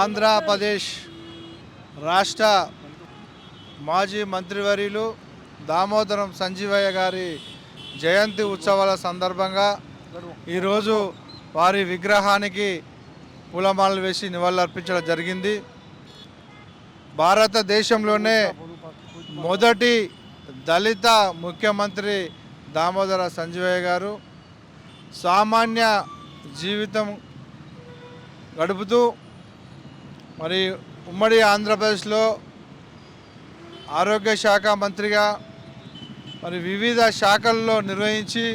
ఆంధ్రప్రదేశ్ రాష్ట్ర మాజీ మంత్రివర్యులు దామోదరం సంజీవయ్య గారి జయంతి ఉత్సవాల సందర్భంగా ఈరోజు వారి విగ్రహానికి పూలమాలలు వేసి నివాళులర్పించడం జరిగింది. భారతదేశంలోనే మొదటి దళిత ముఖ్యమంత్రి దామోదర సంజీవయ్య గారు సామాన్య జీవితం గడుపుతూ మరి ఉమ్మడి ఆంధ్రప్రదేశ్లో ఆరోగ్య శాఖ మంత్రిగా మరి వివిధ శాఖల్లో నిర్వహించి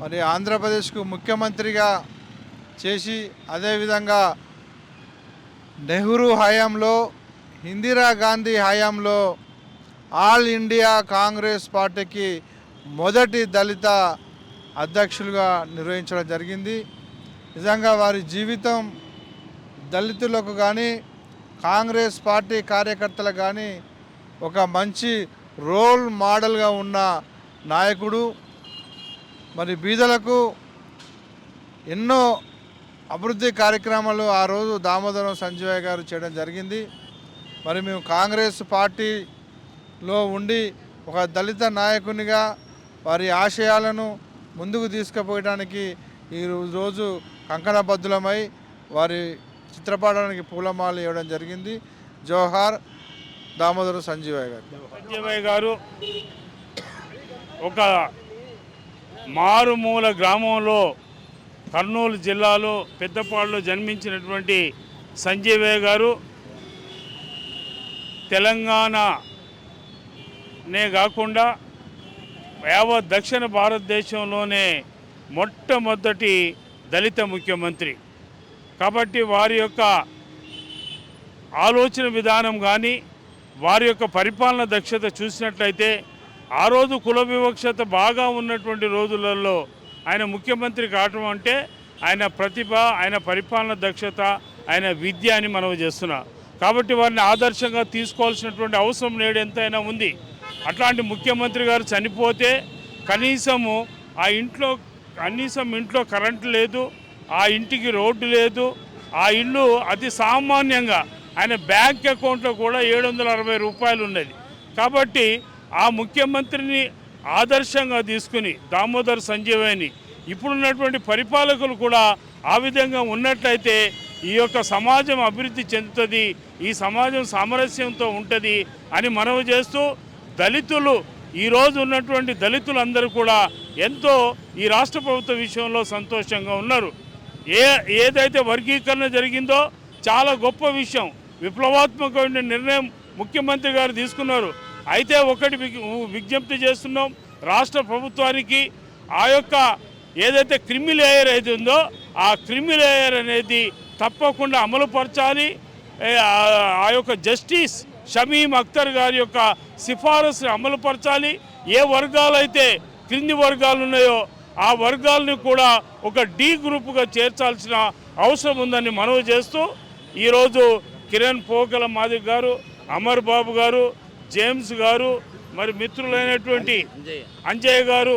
మరి ఆంధ్రప్రదేశ్కు ముఖ్యమంత్రిగా చేసి అదేవిధంగా నెహ్రూ హయాంలో ఇందిరాగాంధీ హయాంలో ఆల్ ఇండియా కాంగ్రెస్ పార్టీకి మొదటి దళిత అధ్యక్షులుగా నిర్వహించడం జరిగింది. నిజంగా వారి జీవితం దళితులకు కానీ కాంగ్రెస్ పార్టీ కార్యకర్తలకు కానీ ఒక మంచి రోల్ మోడల్గా ఉన్న నాయకుడు. మరి బీదలకు ఎన్నో అభివృద్ధి కార్యక్రమాలు ఆ రోజు దామోదరం సంజయ్ గారు చేయడం జరిగింది. మరి మేము కాంగ్రెస్ పార్టీలో ఉండి ఒక దళిత నాయకునిగా వారి ఆశయాలను ముందుకు తీసుకుపోయడానికి ఈ రోజు కంకణబద్ధులమై వారి చిత్రపటానికి పూలమాల ఇవ్వడం జరిగింది. జోహార్ దామోదరం సంజీవయ్య గారు. సంజీవయ్య గారు ఒక మారుమూల గ్రామంలో కర్నూలు జిల్లాలో పెద్దపాడులో జన్మించినటువంటి సంజీవయ్య గారు తెలంగాణనే కాకుండా యావత్ దక్షిణ భారతదేశంలోనే మొట్టమొదటి దళిత ముఖ్యమంత్రి. కాబట్టి వారి యొక్క ఆలోచన విధానం కానీ వారి యొక్క పరిపాలన దక్షత చూసినట్లయితే ఆ రోజు కుల వివక్షత బాగా ఉన్నటువంటి రోజులలో ఆయన ముఖ్యమంత్రి కావటం అంటే ఆయన ప్రతిభ ఆయన పరిపాలన దక్షత ఆయన విద్య అని మనం చేస్తున్నాం. కాబట్టి వారిని ఆదర్శంగా తీసుకోవాల్సినటువంటి అవసరం నేడు ఎంతైనా ఉంది. అట్లాంటి ముఖ్యమంత్రి గారు చనిపోతే కనీసము ఆ ఇంట్లో కనీసం ఇంట్లో కరెంటు లేదు ఆ ఇంటికి రోడ్డు లేదు ఆ ఇల్లు అతి సామాన్యంగా ఆయన బ్యాంక్ అకౌంట్లో కూడా ఏడు వందల అరవై రూపాయలు ఉన్నది కాబట్టి ఆ ముఖ్యమంత్రిని ఆదర్శంగా తీసుకుని దామోదర్ సంజీవని ఇప్పుడున్నటువంటి పరిపాలకులు కూడా ఆ విధంగా ఉన్నట్లయితే ఈ యొక్క సమాజం అభివృద్ధి చెందుతుంది ఈ సమాజం సామరస్యంతో ఉంటుంది అని మనవి చేస్తూ దళితులు ఈరోజు ఉన్నటువంటి దళితులందరూ కూడా ఎంతో ఈ రాష్ట్ర ప్రభుత్వ విషయంలో సంతోషంగా ఉన్నారు. ఏ ఏదైతే వర్గీకరణ జరిగిందో చాలా గొప్ప విషయం. విప్లవాత్మకమైన నిర్ణయం ముఖ్యమంత్రి గారు తీసుకున్నారు. అయితే ఒకటి విజ్ఞప్తి చేస్తున్నాం. రాష్ట్ర ప్రభుత్వానికి ఆ యొక్క ఏదైతే క్రిమి లేయర్ అయితే ఉందో ఆ క్రిమి లేయర్ అనేది తప్పకుండా అమలుపరచాలి ఆ- యొక్క జస్టిస్ షమీం అఖ్తర్ గారి యొక్క సిఫారసు అమలుపరచాలి ఏ వర్గాలైతే క్రింది వర్గాలు ఉన్నాయో ఆ వర్గాల్ని కూడా ఒక డి గ్రూపుగా చేర్చాల్సిన అవసరం ఉందని మనవి చేస్తూ ఈరోజు కిరణ్ పోకల మాదిక్ గారు అమర్ బాబు గారు జేమ్స్ గారు మరి మిత్రులైనటువంటి అంజయ్య గారు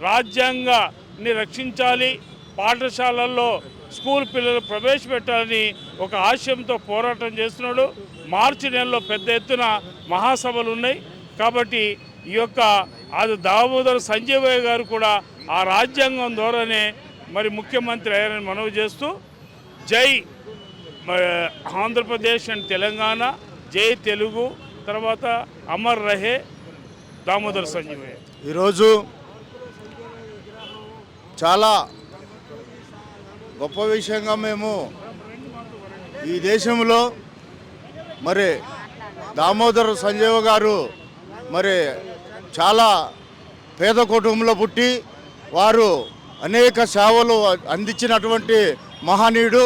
రాజ్యాంగాన్ని రక్షించాలి పాఠశాలల్లో స్కూల్ పిల్లలు ప్రవేశపెట్టాలని ఒక ఆశయంతో పోరాటం చేస్తున్నాడు. మార్చి నెలలో పెద్ద ఎత్తున మహాసభలు ఉన్నాయి కాబట్టి ఈ యొక్క అది దామోదర్ సంజయ్ గారు కూడా ఆ రాజ్యాంగం ద్వారానే మరి ముఖ్యమంత్రి అయ్యారని మనవి చేస్తూ జై ఆంధ్రప్రదేశ్ అండ్ తెలంగాణ జై తెలుగు తర్వాత అమర్ రహే దామోదర్ సంజీవయ్య. ఈరోజు చాలా గొప్ప విషయంగా మేము ఈ దేశంలో మరి దామోదర్ సంజీవ గారు మరి చాలా పేద కుటుంబంలో పుట్టి వారు అనేక సేవలు అందించినటువంటి మహనీయుడు.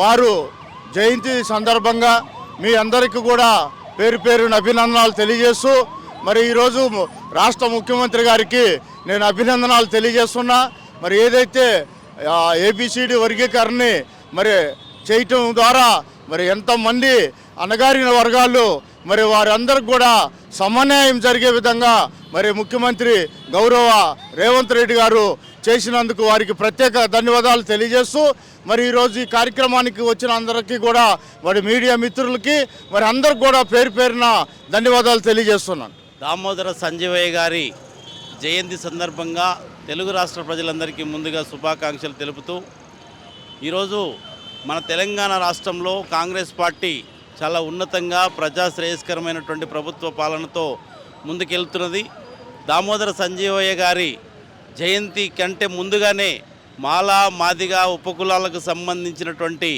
వారు జయంతి సందర్భంగా మీ అందరికీ కూడా పేరు పేరున అభినందనాలు తెలియజేస్తూ మరి ఈరోజు రాష్ట్ర ముఖ్యమంత్రి గారికి నేను అభినందనాలు తెలియజేస్తున్నా. మరి ఏదైతే ఏబిసిడి వర్గీకరణని మరి చేయటం ద్వారా మరి ఎంతమంది అణగారిన వర్గాలు మరి వారందరికి కూడా సమన్వయం జరిగే విధంగా మరి ముఖ్యమంత్రి గౌరవ రేవంత్ రెడ్డి గారు చేసినందుకు వారికి ప్రత్యేక ధన్యవాదాలు తెలియజేస్తూ మరి ఈరోజు ఈ కార్యక్రమానికి వచ్చిన అందరికీ కూడా మరి మీడియా మిత్రులకి మరి అందరికి కూడా పేరు పేరున ధన్యవాదాలు తెలియజేస్తున్నాను. దామోదర సంజీవయ్య గారి జయంతి సందర్భంగా తెలుగు రాష్ట్ర ప్రజలందరికీ ముందుగా శుభాకాంక్షలు తెలుపుతూ ఈరోజు మన తెలంగాణ రాష్ట్రంలో కాంగ్రెస్ పార్టీ చాలా ఉన్నతంగా ప్రజాశ్రేయస్కరమైనటువంటి ప్రభుత్వ పాలనతో ముందుకెళ్తున్నది. దామోదర సంజీవయ్య గారి జయంతి కంటే ముందుగానే మాలా మాదిగా ఉపకులాలకు సంబంధించినటువంటి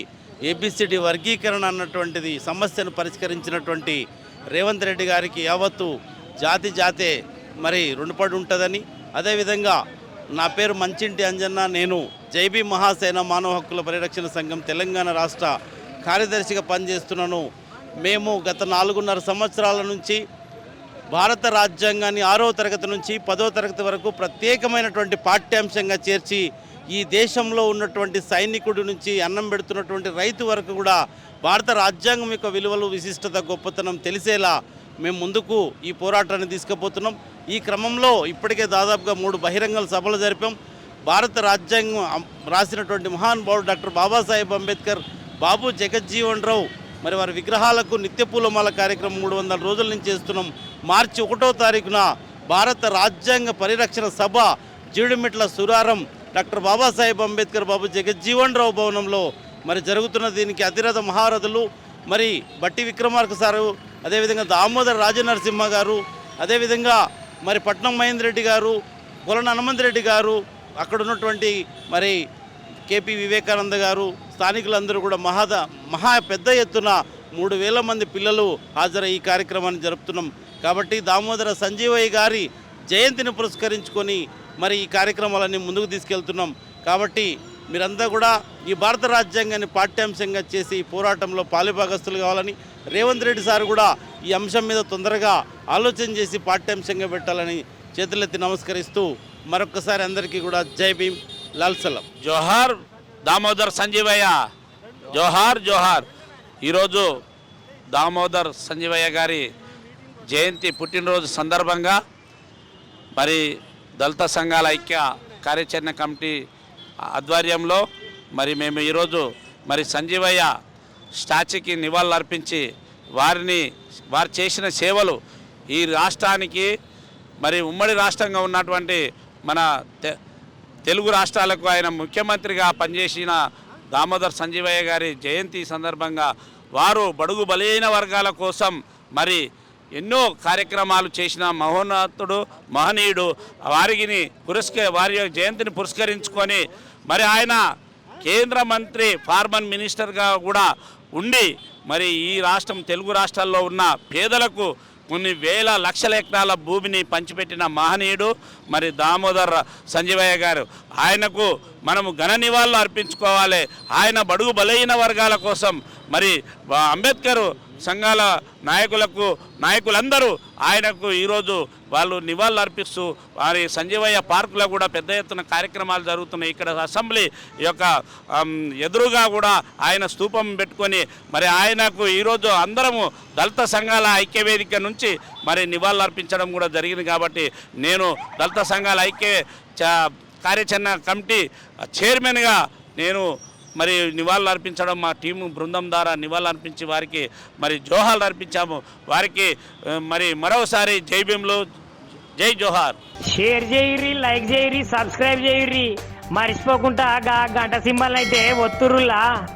ఏబిసిడి వర్గీకరణ అన్నటువంటిది సమస్యను పరిష్కరించినటువంటి రేవంత్ రెడ్డి గారికి యావత్తు జాతి జాతే మరి రుణపడి ఉంటుందని. అదేవిధంగా నా పేరు మంచింటి అంజన్న నేను జైబీ మహాసేన మానవ హక్కుల పరిరక్షణ సంఘం తెలంగాణ రాష్ట్ర కార్యదర్శిగా పనిచేస్తున్నాను. మేము గత నాలుగున్నర సంవత్సరాల నుంచి భారత రాజ్యాంగాన్ని ఆరో తరగతి నుంచి పదో తరగతి వరకు ప్రత్యేకమైనటువంటి పాఠ్యాంశంగా చేర్చి ఈ దేశంలో ఉన్నటువంటి సైనికుడి నుంచి అన్నం పెడుతున్నటువంటి రైతు వరకు కూడా భారత రాజ్యాంగం యొక్క విలువలు విశిష్టత గొప్పతనం తెలిసేలా మేము ముందుకు ఈ పోరాటాన్ని తీసుకుపోతున్నాం. ఈ క్రమంలో ఇప్పటికే దాదాపుగా మూడు బహిరంగ సభలు జరిపాం. భారత రాజ్యాంగం రాసినటువంటి మహానుభావుడు డాక్టర్ బాబాసాహెబ్ అంబేద్కర్ బాబు జగజ్జీవన్ రావు మరి వారి విగ్రహాలకు నిత్య పూలమాల కార్యక్రమం మూడు వందల రోజుల నుంచి చేస్తున్నాం. మార్చి ఒకటో తారీఖున భారత రాజ్యాంగ పరిరక్షణ సభ జీడిమిట్ల సురారం డాక్టర్ బాబాసాహెబ్ అంబేద్కర్ బాబు జగజ్జీవన్ రావు భవనంలో మరి జరుగుతున్న దీనికి అతిరథ మహారథులు మరి బట్టి విక్రమార్క సారు అదేవిధంగా దామోదర రాజనరసింహ గారు అదేవిధంగా మరి పట్నం మహేందర్ రెడ్డి గారు కొలన హనుమంత్ రెడ్డి గారు అక్కడ ఉన్నటువంటి మరి కేపీ వివేకానంద గారు స్థానికులందరూ కూడా మహాద మహా పెద్ద ఎత్తున మూడు వేల మంది పిల్లలు హాజరై ఈ కార్యక్రమాన్ని జరుపుతున్నాం. కాబట్టి దామోదర సంజీవయ్య గారి జయంతిని పురస్కరించుకొని మరి ఈ కార్యక్రమాలన్నీ ముందుకు తీసుకెళ్తున్నాం. కాబట్టి మీరంతా కూడా ఈ భారత రాజ్యాంగాన్ని పాఠ్యాంశంగా చేసి ఈ పోరాటంలో పాలిభాగస్తులు కావాలని రేవంత్ రెడ్డి సార్ కూడా ఈ అంశం మీద తొందరగా ఆలోచన చేసి పాఠ్యాంశంగా పెట్టాలని చేతులెత్తి నమస్కరిస్తూ మరొక్కసారి అందరికీ కూడా జై భీమ్. లాల్సలం జోహార్ దామోదర్ సంజీవయ్య. జోహార్ జోహార్. ఈరోజు దామోదర్ సంజీవయ్య గారి జయంతి పుట్టినరోజు సందర్భంగా మరి దళిత సంఘాల ఐక్య కార్యాచరణ కమిటీ ఆధ్వర్యంలో మరి మేము ఈరోజు మరి సంజీవయ్య స్టాచ్యూకి నివాళులు అర్పించి వారిని వారు చేసిన సేవలు ఈ రాష్ట్రానికి మరి ఉమ్మడి రాష్ట్రంగా ఉన్నటువంటి మన తె తెలుగు రాష్ట్రాలకు ఆయన ముఖ్యమంత్రిగా పనిచేసిన దామోదర్ సంజీవయ్య గారి జయంతి సందర్భంగా వారు బడుగు బలైన వర్గాల కోసం మరి ఎన్నో కార్యక్రమాలు చేసిన మహోన్నతుడు మహనీయుడు వారికి పురస్క వారి యొక్క జయంతిని పురస్కరించుకొని మరి ఆయన కేంద్ర మంత్రి ఫార్మన్ మినిస్టర్గా కూడా ఉండి మరి ఈ రాష్ట్రం తెలుగు రాష్ట్రాల్లో ఉన్న పేదలకు కొన్ని వేల లక్షల ఎకరాల భూమిని పంచిపెట్టిన మహనీయుడు మరి దామోదర్ సంజీవయ్య గారు. ఆయనకు మనము ఘన నివాళులు అర్పించుకోవాలి. ఆయన బడుగు బలైన వర్గాల కోసం మరి అంబేద్కర్ సంఘాల నాయకులకు నాయకులందరూ ఆయనకు ఈరోజు వాళ్ళు నివాళులు అర్పిస్తూ వారి సంజీవయ్య పార్కులో కూడా పెద్ద ఎత్తున కార్యక్రమాలు జరుగుతున్నాయి. ఇక్కడ అసెంబ్లీ యొక్క ఎదురుగా కూడా ఆయన స్తూపం పెట్టుకొని మరి ఆయనకు ఈరోజు అందరము దళిత సంఘాల ఐక్యవేదిక నుంచి మరి నివాళులు అర్పించడం కూడా జరిగింది కాబట్టి నేను దళిత సంఘాల ఐక్య కార్యాచరణ కమిటీ చైర్మన్గా నేను మరి నివాళులు అర్పించడం మా టీము బృందం ద్వారా నివాళులు అర్పించి వారికి మరి జోహార్లు అర్పించాము. వారికి మరి మరోసారి జై భీమ్లు జై జోహార్. షేర్ చేయరి లైక్ చేయరి సబ్స్క్రైబ్ చేయరి మర్చిపోకుండా గంట సింబల్ అయితే ఒత్తురులా